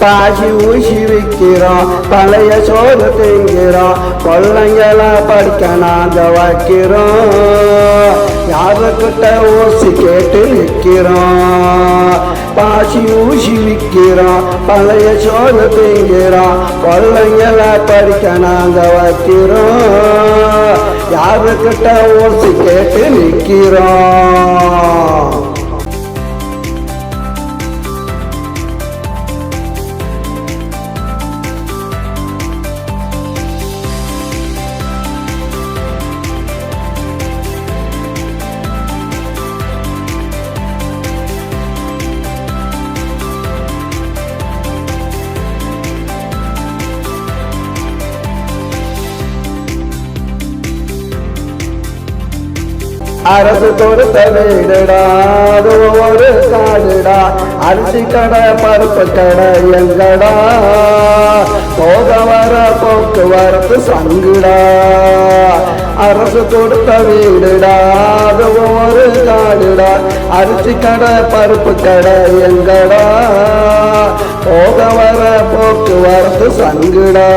பாசி ஊசி விற்கிறோம் பழைய சோறு திங்கிறோம் கொள்ளைங்கள படிக்க நாங்க வைக்கிறோம் யாருக்கிட்ட ஊசி கேட்டு விற்கிறோம் பாசி ஊசி விற்கிறோம் பழைய சோறு திங்கிறோம் கொள்ளைங்கள படிக்க நாங்க வைக்கிறோம் யாருக்கிட்ட ஊசி கேட்டு நிற்கிறோம் அரசு கொடுத்த வீடுடா அது ஒரு காடுடா. அரிசி கடை பருப்பு கடை எங்கடா? போக வர போக்குவரத்து சங்குடா. அரசு கொடுத்த வீடுடா அது ஒரு காடுடா. அரிசி கடை பருப்பு கடை எங்கடா? போக வர போக்குவரத்து சங்குடா.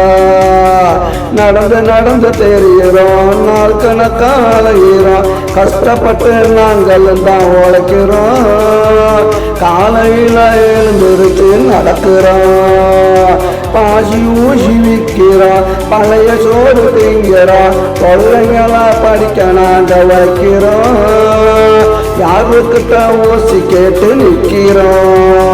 நடந்து நடந்து தெரிகிறோம் நாள் கணக்காக அலைகிறோம் கஷ்டப்பட்டு நாங்கள் தான் உழைக்கிறோம். காலையில் எழுந்திருச்சு நடக்கிறோம். பாசி ஊசி விற்கிறோம் பழைய சோறு திங்கிறோம் கொள்ளைங்களா படிக்க நாங்கள் வைக்கிறோம் யாருக்கிட்ட ஊசி கேட்டு நிற்கிறோம்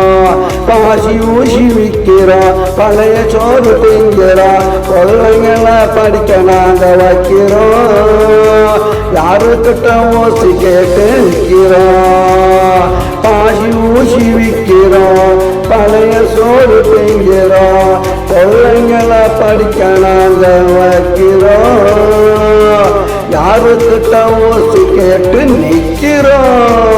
பாசி ஊசி விற்கிறா பழைய சோறு திங்கிறோம் கொள்ளைங்களை படிக்க நாங்கள் வைக்கிறோம். யாருக்கிட்ட ஓசி கேட்டு நிற்கிறோம் பாசி ஊசி விற்கிறோம் பழைய சோறு திங்கிறோம் கொள்ளைங்களை படிக்க நாங்கள் வைக்கிறோம். யாருக்கிட்ட ஓசி கேட்டு நிற்கிறோம்.